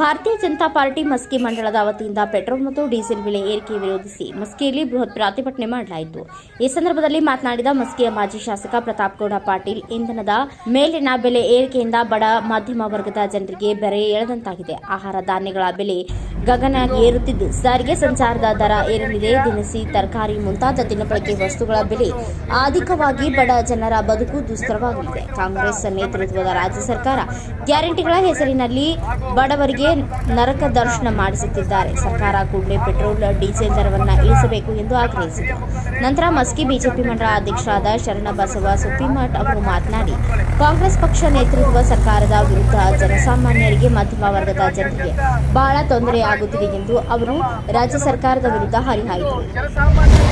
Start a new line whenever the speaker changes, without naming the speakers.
ಭಾರತೀಯ ಜನತಾ ಪಾರ್ಟಿ ಮಸ್ಕಿ ಮಂಡಳದ ವತಿಯಿಂದ ಪೆಟ್ರೋಲ್ ಮತ್ತು ಡೀಸೆಲ್ ಬೆಲೆ ಏರಿಕೆ ವಿರೋಧಿಸಿ ಮಸ್ಕಿಯಲ್ಲಿ ಬೃಹತ್ ಪ್ರತಿಭಟನೆ ಮಾಡಲಾಯಿತು. ಈ ಸಂದರ್ಭದಲ್ಲಿ ಮಾತನಾಡಿದ ಮಸ್ಕಿಯ ಮಾಜಿ ಶಾಸಕ ಪ್ರತಾಪ್ ಗೌಡ ಪಾಟೀಲ್, ಇಂಧನದ ಮೇಲಿನ ಬೆಲೆ ಏರಿಕೆಯಿಂದ ಬಡ, ಮಧ್ಯಮ ವರ್ಗದ ಜನರಿಗೆ ಬೆರೆ ಎಳೆದಂತಾಗಿದೆ ಆಹಾರ ಧಾನ್ಯಗಳ ಬೆಲೆ ಗಗನ ಏರುತ್ತಿದ್ದು, ಸಾರಿಗೆ ಸಂಚಾರದ ದರ ಏರಲಿದೆ. ದಿನಸಿ, ತರಕಾರಿ ಮುಂತಾದ ದಿನಬಳಕೆ ವಸ್ತುಗಳ ಬೆಲೆ ಅಧಿಕವಾಗಿ ಬಡ ಜನರ ಬದುಕು ದುಸ್ತರವಾಗಲಿದೆ. ಕಾಂಗ್ರೆಸ್ ನೇತೃತ್ವದ ರಾಜ್ಯ ಸರ್ಕಾರ ಗ್ಯಾರಂಟಿಗಳ ಹೆಸರಿನಲ್ಲಿ ಬಡವರಿಗೆ ನರಕ ದರ್ಶನ ಮಾಡಿಸುತ್ತಿದ್ದಾರೆ. ಸರ್ಕಾರ ಕೂಡಲೇ ಪೆಟ್ರೋಲ್, ಡೀಸೆಲ್ ದರವನ್ನು ಇಳಿಸಬೇಕು ಎಂದು ಆಗ್ರಹಿಸಿದರು ನಂತರ ಮಸ್ಕಿ ಬಿಜೆಪಿ ಮಂಡಳ ಅಧ್ಯಕ್ಷರಾದ ಶರಣಬಸವ ಸುಪ್ಪಿಮಠ್ ಅವರು ಮಾತನಾಡಿ, ಕಾಂಗ್ರೆಸ್ ಪಕ್ಷ ನೇತೃತ್ವ ಸರ್ಕಾರದ ವಿರುದ್ಧ ಜನಸಾಮಾನ್ಯರಿಗೆ ಮಧ್ಯಮ ವರ್ಗದ ಜನರಿಗೆ ಬಹಳ ತೊಂದರೆ ಆಗುತ್ತಿದೆ ಎಂದು ಅವರು ರಾಜ್ಯ ಸರ್ಕಾರದ ವಿರುದ್ಧ
ಜನಸಾಮಾನ್ಯರಿಗೆ